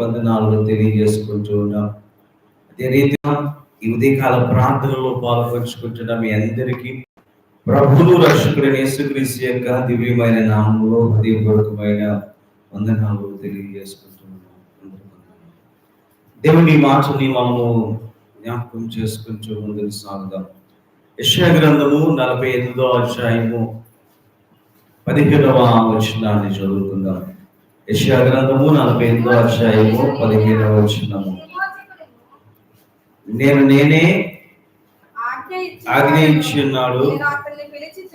వందనాలు తెలియజేసుకుంటూ ఉన్నాం. అదే రీతిగా ఈ ఉదయకాల ప్రార్థనలో పాల్పంచుకుంటున్న మీ అందరికీ ప్రభులు రక్షకుడైన యేసుక్రీస్తు యొక్క దివ్యమైన నామంలో హృదయపూర్వకమైన వందనాలు తెలియజేసుకుంటున్నాం దేవుని మాటని మనము జ్ఞాపకం చేసుకుంటూ ముందుకు సాగుదాం. యెషయా గ్రంథము నలభై ఎనిమిదో అధ్యాయము పదిహేడవ వచనాన్ని చదువుకుందాం. యశా గ్రంథము నలభై ఎనిమిదో అధ్యాయము పదిహేనవ వచ్చినము నేను నేనే ఆజ్ఞ ఇచ్చి ఉన్నాడు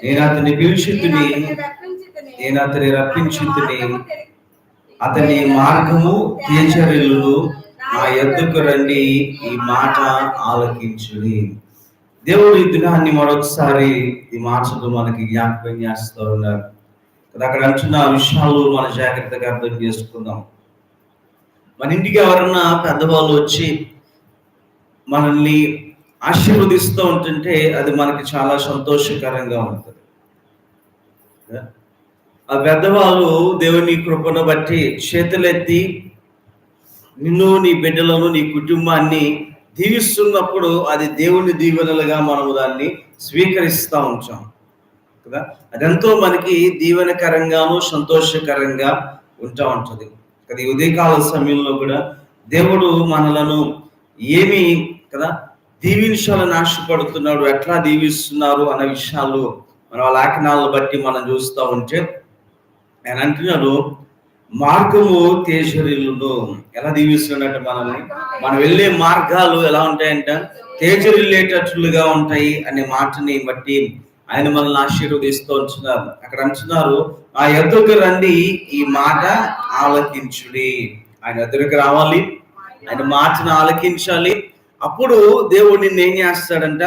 నేను అతన్ని పిలిచితిని. నేను అతని రప్పించితిని. అతని మార్గము తీర్చరిల్లు నా ఎద్దుకు రండి ఈ మాట ఆలకించుడి. దేవుడు ఈ దినాన్ని మరొకసారి ఈ మాటలు మనకి జ్ఞాపకం చేస్తూ ఉన్నారు. కదా అక్కడ అంటున్న విషయాలు మన జాగ్రత్తగా అర్థం చేసుకుందాం. మన ఇంటికి ఎవరన్నా పెద్దవాళ్ళు వచ్చి మనల్ని ఆశీర్వదిస్తూ ఉంటుంటే అది మనకి చాలా సంతోషకరంగా ఉంటుంది. ఆ పెద్దవాళ్ళు దేవుని కృపను బట్టి చేతులెత్తి నిన్ను నీ బిడ్డలను నీ కుటుంబాన్ని దీవిస్తున్నప్పుడు అది దేవుని దీవెనలుగా మనము దాన్ని స్వీకరిస్తూ ఉంటాం కదా? అదెంతో మనకి దీవెనకరంగాను సంతోషకరంగా ఉంటా ఉంటుంది. కదా ఈ ఉదయకాల సమయంలో కూడా దేవుడు మనలను ఏమి కదా దీవించాలని ఆశపడుతున్నాడు ఎట్లా దీవిస్తున్నారు అన్న విషయాలు మన లేఖనాలను బట్టి మనం చూస్తూ ఉంటే ఆయన అంటున్నాడు మార్గము తేజరిల్లును. ఎలా దీవిస్తున్నట్టు మనల్ని? మనం వెళ్ళే మార్గాలు ఎలా ఉంటాయంట? తేజరిల్లేటట్లుగా ఉంటాయి అనే మాటని బట్టి ఆయన మనల్ని ఆశీర్వదిస్తూ ఉంటున్నారు అక్కడ అంటున్నారు ఆ ఎదురుకు రండి ఈ మాట ఆలకించుడి. ఆయన ఎదురుకు రావాలి ఆయన మాటను ఆలకించాలి. అప్పుడు దేవుడు నిన్ను ఏం చేస్తాడంట?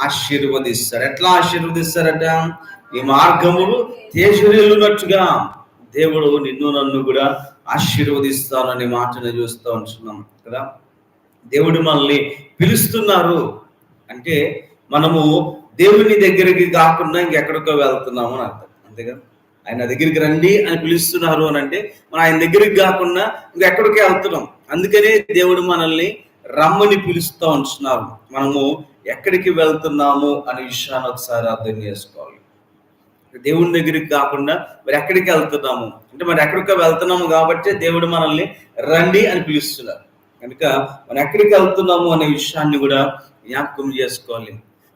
ఆశీర్వదిస్తాడు ఎట్లా ఆశీర్వదిస్తాడట ఈ మార్గములు తేజరిల్లునట్టుగా దేవుడు నిన్ను నన్ను కూడా ఆశీర్వదిస్తాననే మాటను చూస్తూ ఉంటున్నాం కదా. దేవుడు మనల్ని పిలుస్తున్నారు. అంటే మనము దేవుని దగ్గరికి కాకుండా ఇంకెక్కడికో వెళ్తున్నాము అని అర్థం అంతేగా ఆయన దగ్గరికి రండి అని పిలుస్తున్నారు అని అంటే మనం ఆయన దగ్గరికి కాకుండా ఇంకెక్కడికి వెళ్తున్నాం. అందుకనే దేవుడు మనల్ని రమ్మని పిలుస్తూ ఉంటున్నారు. మనము ఎక్కడికి వెళ్తున్నాము అనే విషయాన్ని ఒకసారి అర్థం చేసుకోవాలి. దేవుని దగ్గరికి కాకుండా మరి ఎక్కడికి వెళ్తున్నాము? అంటే మరి ఎక్కడికో వెళ్తున్నాము కాబట్టి దేవుడు మనల్ని రండి అని పిలుస్తున్నారు. కనుక మనం ఎక్కడికి వెళ్తున్నాము అనే విషయాన్ని కూడా జ్ఞాపకం చేసుకోవాలి.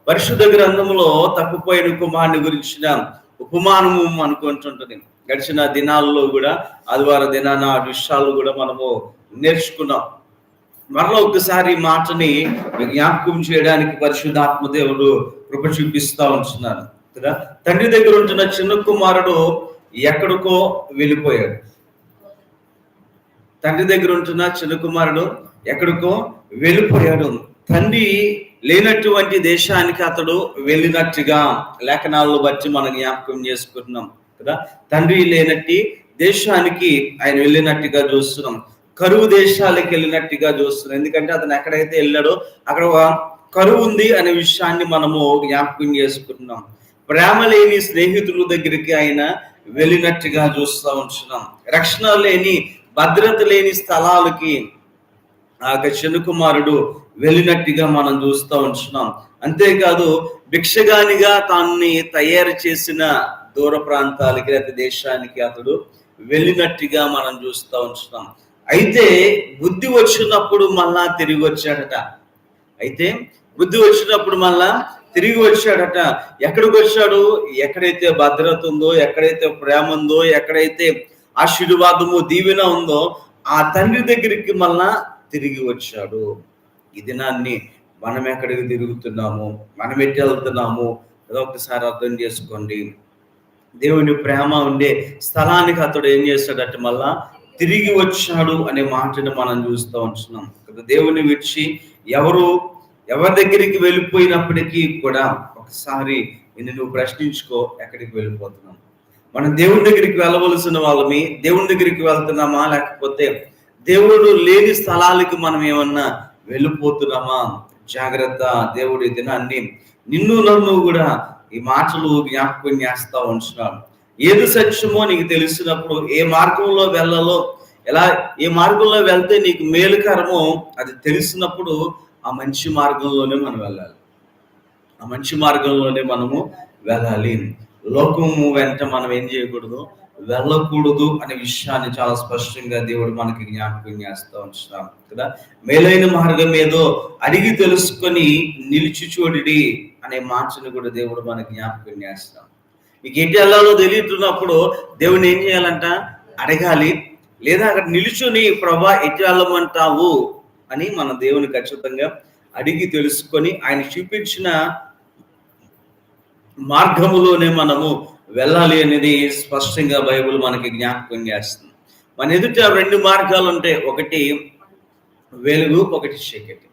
పరిశుద్ధ గ్రంథంలో తప్పిపోయిన కుమారుని గురించిన ఉపమానము అనుకుంటుంటుంది. గడిచిన దినాల్లో కూడా ఆదివారం దినాన విషయాలు కూడా మనము నేర్చుకున్నాం. మరలా ఒకసారి మాటని జ్ఞాపకం చేయడానికి పరిశుద్ధాత్మ దేవుడు కృప చూపిస్తూ ఉంటున్నాను కదా? తండ్రి దగ్గర ఉంటున్న చిన్న కుమారుడు ఎక్కడికో వెళ్ళిపోయాడు. తండ్రి దగ్గర ఉంటున్న చిన్న కుమారుడు ఎక్కడికో వెళ్ళిపోయాడు. తండ్రి లేనటువంటి దేశానికి అతడు వెళ్ళినట్టుగా లేఖనాలను బట్టి మనం జ్ఞాపకం చేసుకుంటున్నాం కదా? తండ్రి లేనట్టి దేశానికి ఆయన వెళ్ళినట్టుగా చూస్తున్నాం. కరువు దేశాలకు వెళ్ళినట్టుగా చూస్తున్నాం. ఎందుకంటే అతను ఎక్కడైతే వెళ్ళాడో అక్కడ ఒక కరువు ఉంది అనే విషయాన్ని మనము జ్ఞాపకం చేసుకుంటున్నాం. ప్రేమ లేని స్నేహితుల దగ్గరికి ఆయన వెళ్ళినట్టుగా చూస్తూ ఉంటున్నాం. రక్షణ లేని భద్రత లేని స్థలాలకి ఆ యొక్క చిన్న కుమారుడు వెళ్ళినట్టుగా మనం చూస్తూ ఉంటున్నాం. అంతేకాదు భిక్షగానిగా తాన్ని తయారు చేసిన దూర ప్రాంతాలకి లేకపోతే దేశానికి అతడు వెళ్ళినట్టుగా మనం చూస్తూ ఉంటున్నాం. అయితే బుద్ధి వచ్చినప్పుడు మళ్ళా తిరిగి వచ్చాడట. అయితే బుద్ధి వచ్చినప్పుడు మళ్ళా తిరిగి వచ్చాడట. ఎక్కడికి వచ్చాడు? ఎక్కడైతే భద్రత ఉందో ఎక్కడైతే ప్రేమ ఉందో ఎక్కడైతే ఆశీర్వాదము దీవెన ఉందో ఆ తండ్రి దగ్గరికి మళ్ళా తిరిగి వచ్చాడు. ఈ దినాన్ని మనం ఎక్కడికి తిరుగుతున్నాము మనం ఎట్టి వెళ్తున్నాము ఏదో ఒకసారి అర్థం చేసుకోండి. దేవుని ప్రేమ ఉండే స్థలానికి అతడు ఏం చేస్తాడట మళ్ళా తిరిగి వచ్చాడు అనే మాటను మనం చూస్తూ ఉంటున్నాం. కదా దేవుని విడిచి ఎవరు ఎవరి దగ్గరికి వెళ్ళిపోయినప్పటికీ కూడా ఒకసారి నిన్ను నువ్వు ప్రశ్నించుకో ఎక్కడికి వెళ్ళిపోతున్నాం. మనం దేవుని దగ్గరికి వెళ్ళవలసిన వాళ్ళమి దేవుని దగ్గరికి వెళ్తున్నామా లేకపోతే దేవుడు లేని స్థలాలకి మనం ఏమన్నా వెళ్ళిపోతున్నామా? జాగ్రత్త దేవుడి దినాన్ని నిన్ను నన్ను కూడా ఈ మాటలు జ్ఞాపకం చేస్తా ఉంటున్నాను ఏది సత్యమో నీకు తెలిసినప్పుడు ఏ మార్గంలో వెళ్ళాలో ఎలా ఏ మార్గంలో వెళ్తే నీకు మేలుకరమో అది తెలిసినప్పుడు ఆ మంచి మార్గంలోనే మనం వెళ్ళాలి. ఆ మంచి మార్గంలోనే మనము వెళ్ళాలి. లోకము వెంట మనం ఏం చేయకూడదు? వెళ్ళకూడదు అనే విషయాన్ని చాలా స్పష్టంగా దేవుడు మనకి జ్ఞాపకం చేస్తూ ఉంటున్నాం కదా? మేలైన మార్గం ఏదో అడిగి తెలుసుకొని నిలిచి చూడిడి అనే మాటను కూడా దేవుడు మనకి జ్ఞాపకం చేస్తాం. మీకు ఎటు వెళ్ళాలో తెలియతున్నప్పుడు దేవుని ఏం చేయాలంట? అడగాలి. లేదా అక్కడ నిలుచుని ప్రభా ఎటు వెళ్ళమంటావు? అని మన దేవుని ఖచ్చితంగా అడిగి తెలుసుకొని ఆయన చూపించిన మార్గములోనే మనము వెళ్ళాలి అనేది స్పష్టంగా బైబిల్ మనకి జ్ఞాపకం చేస్తుంది. మన ఎదుట రెండు మార్గాలు ఉంటాయి ఒకటి వెలుగు ఒకటి చీకటి.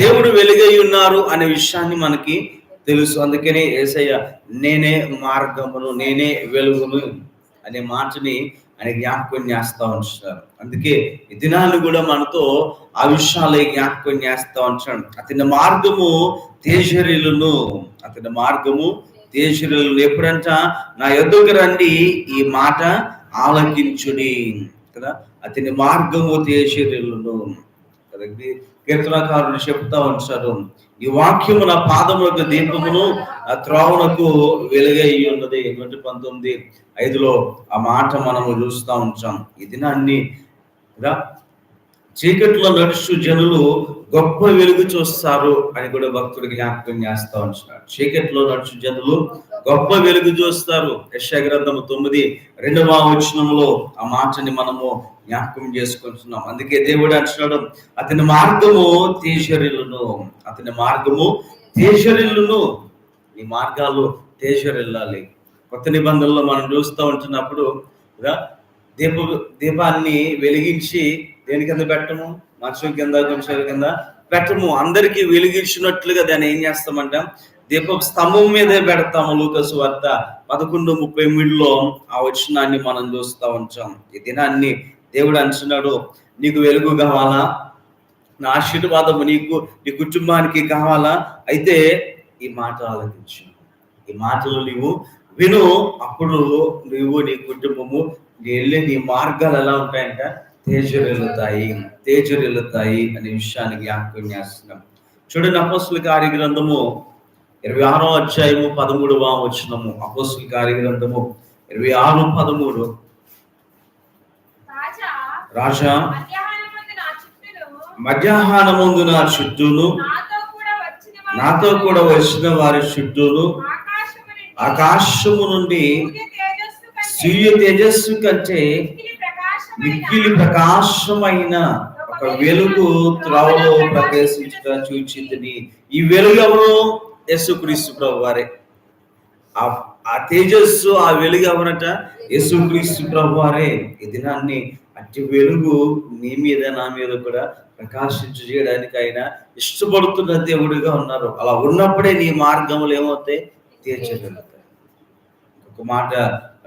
దేవుడు వెలుగై ఉన్నారు అనే విషయాన్ని మనకి తెలుసు. అందుకనే ఏసయ్య నేనే మార్గమును నేనే వెలుగును అనే మాటని ఆయన జ్ఞాపకం చేస్తా ఉంటున్నారు అందుకే ఈ దినాన్ని కూడా మనతో ఆ విషయాలు జ్ఞాపకం చేస్తా ఉంటున్నాడు అతని మార్గము తేజరీలను అతని మార్గము తేజరిలు ఎప్పుడంట? నా ఎదుగు రండి ఈ మాట ఆలకించుడి. కదా? అతని మార్గము తేజరిలును కదండి కీర్తనకారులు చెప్తా ఉంచారు ఈ వాక్యము నా పాదములకు దీపమును ఆ త్రోవనకు వెలుగై ఉన్నది. నూటి పంతొమ్మిది? ఐదులో ఆ మాట మనము చూస్తూ ఉంటాం. ఈ దినాన్ని కదా? చీకట్లో నడుచు జనులు గొప్ప వెలుగు చూస్తారు అని కూడా భక్తుడు జ్ఞాపకం చేస్తా ఉంటున్నాడు చీకట్లో నడుచు జనులు గొప్ప వెలుగు చూస్తారు. యశగ్రంథము తొమ్మిది రెండవ వచనంలో ఆ మాటని మనము జ్ఞాపకం చేసుకుంటున్నాం. అందుకే దేవుడు అంటున్నాడు అతని మార్గము తేజరిల్లును అతని మార్గము తేజరిల్లును ఈ మార్గాలు తేజరిల్లాలి. కొత్త నిబంధనలో మనం చూస్తూ ఉంటున్నప్పుడు దీప దీపాన్ని వెలిగించి దేని కింద పెట్టము? మనుషుల కింద కొంచెం కింద పెట్టము. అందరికీ వెలిగించినట్లుగా దాన్ని ఏం చేస్తామంట? దీప స్తంభం మీదే పెడతాము లూకసు వద్ద పదకొండు ముప్పై మూడులో ఆ వచనాన్ని మనం చూస్తూ ఉంటాం ఈ దినాన్ని దేవుడు అంటున్నాడు నీకు వెలుగు కావాలా? నా ఆశీర్వాదము నీకు నీ కుటుంబానికి కావాలా? అయితే ఈ మాట ఆలోచించు. ఈ మాటలు నీవు విను. అప్పుడు నువ్వు నీ కుటుంబము నీ వెళ్ళే నీ మార్గాలు ఎలా ఉంటాయంట? తేజరెల్లుతాయి తేజరెల్లుతాయి అనే విషయాన్ని జ్ఞాపకం చేస్తున్నాం. చూడండి అపోస్తుల కార్యగ్రంథము ఇరవై ఆరో అధ్యాయము పదమూడవ వచనము. అపోస్తుల కార్యగ్రంథము ఇరవై ఆరు పదమూడు. రాజా రాజా మధ్యాహ్నమందు నా చుట్టూను నాతో కూడా వచ్చిన వారి చుట్టూను ఆకాశము నుండి సూర్య తేజస్సు కంటే మిక్కిలి ప్రకాశమైన ఒక వెలుగు త్రవలో ప్రవేశించడం చూచింది ఈ వెలుగు ఎవరు? యేసుక్రీస్తు ప్రభు వారే ఆ ఆ తేజస్సు ఆ వెలుగు ఎవరట? యేసుక్రీస్తు ప్రభు వారే ఈ దినాన్ని అట్టి వెలుగు నీ మీద నా మీద కూడా ప్రకాశించు చేయడానికి ఆయన ఇష్టపడుతున్న దేవుడిగా ఉన్నారు. అలా ఉన్నప్పుడే నీ మార్గములు ఏమవుతాయి? తీర్చగలుగుతాయి ఒక మాట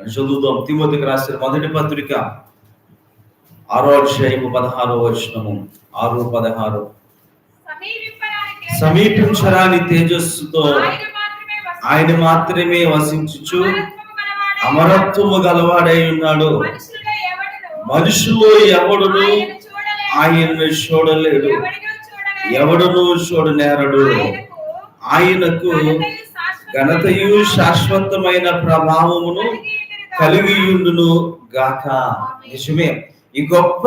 చదువుదాం. తిమోతికి రాసిన మొదటి పత్రిక ఆరో అధ్యాయము పదహారో వచనము. ఆరు పదహారు. సమీపించరాని తేజస్సుతో ఆయన మాత్రమే వసించుచు అమరత్వము గలవాడై ఉన్నాడు. మనుషులో ఎవడును? ఆయనను చూడలేడు. ఎవడును చూడనేరడు. ఆయనకు ఘనతయు శాశ్వతమైన ప్రభావమును కలిగియుండును గాక. నిజమే. ఈ గొప్ప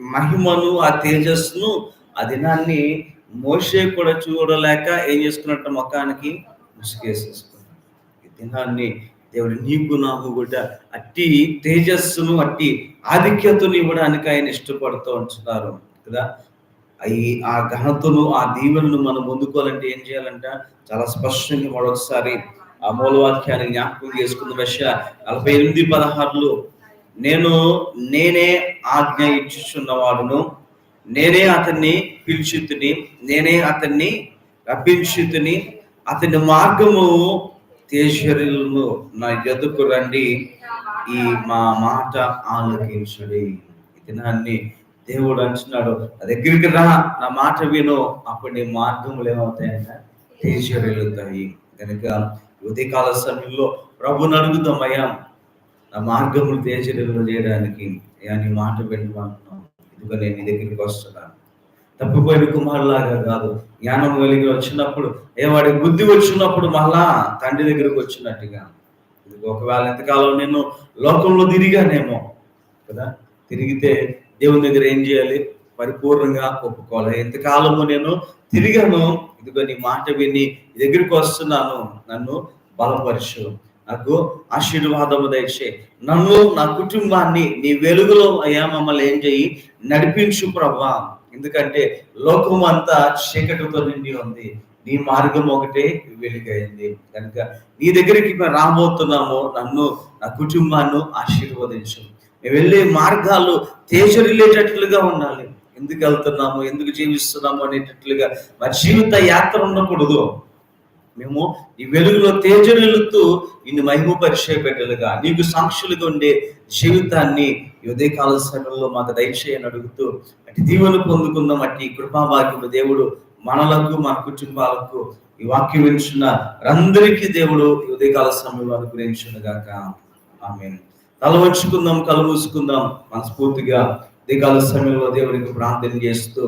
మహిమను ఆ తేజస్సును ఆ దినాన్ని మోసే కూడా చూడలేక ఏం చేసుకున్నట్టు ముఖానికి ముసుగేసేసుకున్నాడు. ఈ దినాన్ని దేవుడు నీకు నాకు కూడా అట్టి తేజస్సును అట్టి ఆధిక్యతను ఇవ్వడానికి ఆయన ఇష్టపడుతూ ఉంటున్నారు కదా? అవి ఆ ఘనతను ఆ దీవెనను మనం పొందుకోవాలంటే ఏం చేయాలంట? చాలా స్పష్టంగా మరొకసారి ఆ మూలవాక్యాన్ని జ్ఞాపకం చేసుకున్న విషయ నలభై ఎనిమిది పదహారులో నేను నేనే ఆజ్ఞ ఇచ్చుచున్నవాడును. నేనే అతన్ని పిలిచితుని నేనే అతన్ని రప్పించుతుని. అతని మార్గము తేజరులను నా ఎదుకు రండి. ఈ మా మాట ఆలోకించుడి. దినాన్ని దేవుడు అంటున్నాడు నా దగ్గరికి రా నా మాట విను. అప్పుడు నీ మార్గములు ఏమవుతాయంట? తేజరెలుతాయి కనుక ఉదయకాల సమయంలో ప్రభుని అడుగుదామయ్యా నా మార్గములు తేచర్యలు చేయడానికి అని మాట పెట్టుకుంటున్నాం ఇదిగో నేను నీ దగ్గరికి వస్తున్నాను. తప్పిపోయిన కుమారులాగా కాదు. జ్ఞానం కలిగి వచ్చినప్పుడు ఏ వాడి బుద్ధి వచ్చినప్పుడు మళ్ళా తండ్రి దగ్గరకు వచ్చినట్టుగా. ఇదిగో ఒకవేళ ఎంతకాలం నేను లోకంలో తిరిగానేమో కదా? తిరిగితే దేవుని దగ్గర ఏం చేయాలి? పరిపూర్ణంగా ఒప్పుకోవాలి. ఎంతకాలము నేను తిరిగాను. ఇదిగో నీ మాట విని దగ్గరికి వస్తున్నాను. నన్ను బలపరచు. నాకు ఆశీర్వాదము దయచే. నన్ను నా కుటుంబాన్ని నీ వెలుగులో అయ్యా మమ్మల్ని ఏం చెయ్యి నడిపించు ప్రభా. ఎందుకంటే లోకం అంతా చీకటితో నిండి ఉంది. నీ మార్గం ఒకటే వెలుగైంది. కనుక నీ దగ్గరికి మేము రాబోతున్నాము. నన్ను నా కుటుంబాన్ని ఆశీర్వదించు. మేము వెళ్ళే మార్గాలు తేజరిల్లేటట్లుగా ఉండాలి. ఎందుకు వెళ్తున్నాము? ఎందుకు జీవిస్తున్నాము అనేటట్లుగా. మా జీవిత యాత్ర ఉండకూడదు. మేము ఈ వెలుగులో తేజరిల్లుతూ ఇన్ని మహిమపరిచే బిడ్డలుగా నీకు సాక్షులుగా ఉండే జీవితాన్ని ఈ ఉదయకాల సమయంలో మాకు దయచేయని అడుగుతూ అటు దీవెను పొందుకుందాం అట్టి కృపాభాగ్యము దేవుడు మనలకు మన కుటుంబాలకు ఈ వాక్యం వింటున్న అందరికీ దేవుడు ఈ ఉదయకాల సమయంలో అనుగ్రహించుగాక ఆమె తల వచ్చుకుందాం కలు మూసుకుందాం మనస్ఫూర్తిగా ఉదయకాల సమయంలో దేవుడికి ప్రార్థన చేస్తూ